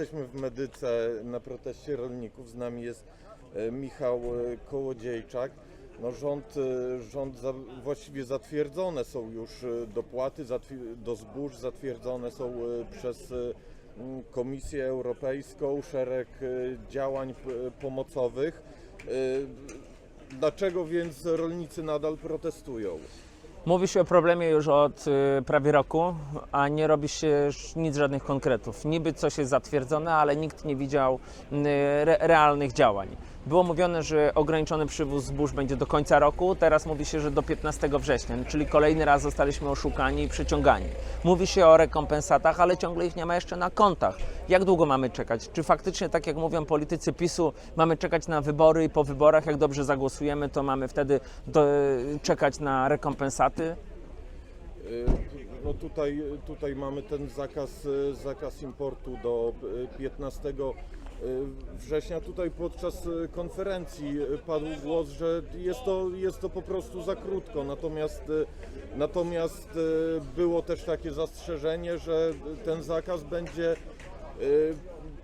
Jesteśmy w Medyce na proteście rolników. Z nami jest e, Michał e, Kołodziejczak. No rząd, e, rząd za, właściwie zatwierdzone są już dopłaty do zbóż, zatwierdzone są przez Komisję Europejską, szereg działań pomocowych. Dlaczego więc rolnicy nadal protestują? Mówi się o problemie już od y, prawie roku, a nie robi się nic, żadnych konkretów. Niby coś jest zatwierdzone, ale nikt nie widział y, re, realnych działań. Było mówione, że ograniczony przywóz zbóż będzie do końca roku, teraz mówi się, że do 15 września, czyli kolejny raz zostaliśmy oszukani i przyciągani. Mówi się o rekompensatach, ale ciągle ich nie ma jeszcze na kontach. Jak długo mamy czekać? Czy faktycznie, tak jak mówią politycy PiSu, mamy czekać na wybory i po wyborach, jak dobrze zagłosujemy, to mamy wtedy do, czekać na rekompensaty? Y, No tutaj, tutaj mamy ten zakaz, y, zakaz importu do y, 15 y, września. Tutaj podczas konferencji padł głos, że jest to, jest to po prostu za krótko. Natomiast, natomiast było też takie zastrzeżenie, że ten zakaz będzie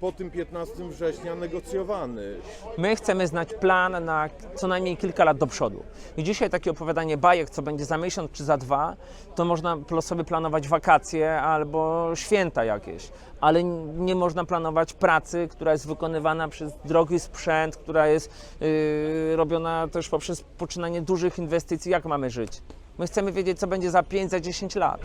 po tym 15 września negocjowany. My chcemy znać plan na co najmniej kilka lat do przodu. I dzisiaj takie opowiadanie bajek, co będzie za miesiąc czy za dwa, to można sobie planować wakacje albo święta jakieś, ale nie można planować pracy, która jest wykonywana przez drogi sprzęt, która jest yy, robiona też poprzez poczynanie dużych inwestycji. Jak mamy żyć? My chcemy wiedzieć, co będzie za 5, za 10 lat.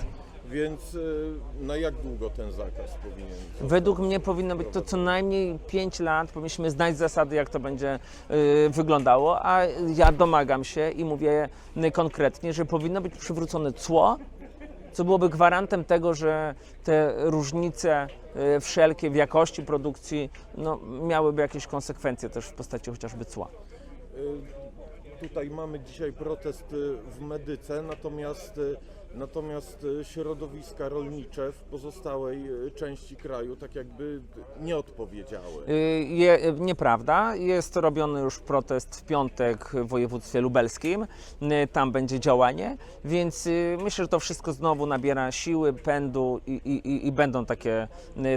Więc y, na jak długo ten zakaz powinien zostać? Według mnie powinno być to co najmniej 5 lat. Powinniśmy znać zasady, jak to będzie y, wyglądało, a ja domagam się i mówię konkretnie, że powinno być przywrócone cło, co byłoby gwarantem tego, że te różnice y, wszelkie w jakości produkcji no, miałyby jakieś konsekwencje też w postaci chociażby cła. Tutaj mamy dzisiaj protest w Medyce, natomiast, natomiast y, środowiska rolnicze w pozostałej y, części kraju tak jakby nie odpowiedziały. Y, Je, nieprawda. Jest robiony już protest w piątek w województwie lubelskim. Tam będzie działanie, więc myślę, że to wszystko znowu nabiera siły, pędu i, i, i- będą takie,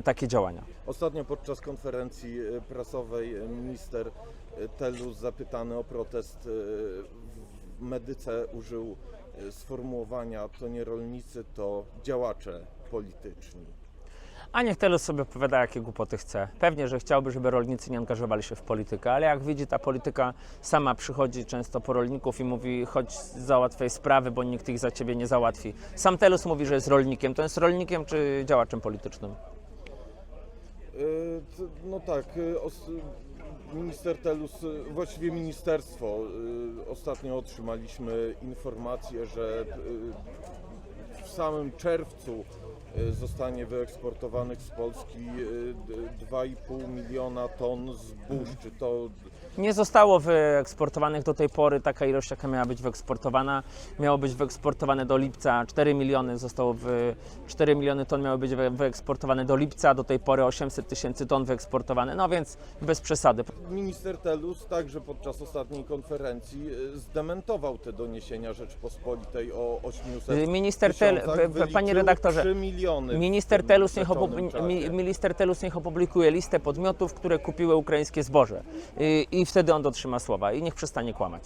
takie działania. Ostatnio podczas konferencji prasowej minister Telus zapytany o protest w Medyce użył sformułowania to nie rolnicy, to działacze polityczni. A niech Telus sobie opowiada, jakie głupoty chce. Pewnie, że chciałby, żeby rolnicy nie angażowali się w politykę, ale jak widzi, ta polityka sama przychodzi często po rolników i mówi, chodź załatwiaj sprawy, bo nikt ich za ciebie nie załatwi. Sam Telus mówi, że jest rolnikiem. To jest rolnikiem czy działaczem politycznym? T- No tak, os- minister Telus, właściwie ministerstwo, y, ostatnio otrzymaliśmy informację, że y, w samym czerwcu y, zostanie wyeksportowanych z Polski y, d- 2,5 miliona ton zbóż. Czy to Nie zostało wyeksportowanych do tej pory. Taka ilość, jaka miała być wyeksportowana. Miało być wyeksportowane do lipca. 4 miliony, zostało wy, 4 miliony ton miały być wy- wyeksportowane do lipca, do tej pory 800 tysięcy ton wyeksportowane, no więc bez przesady. minister Telus także podczas ostatniej konferencji y, zdementował te doniesienia Rzeczpospolitej o 800 Y, Minister Tel- panie redaktorze, 3 miliony Minister Telus, niech minister Telus niech opublikuje listę podmiotów, które kupiły ukraińskie zboże. I, i wtedy on dotrzyma słowa i niech przestanie kłamać.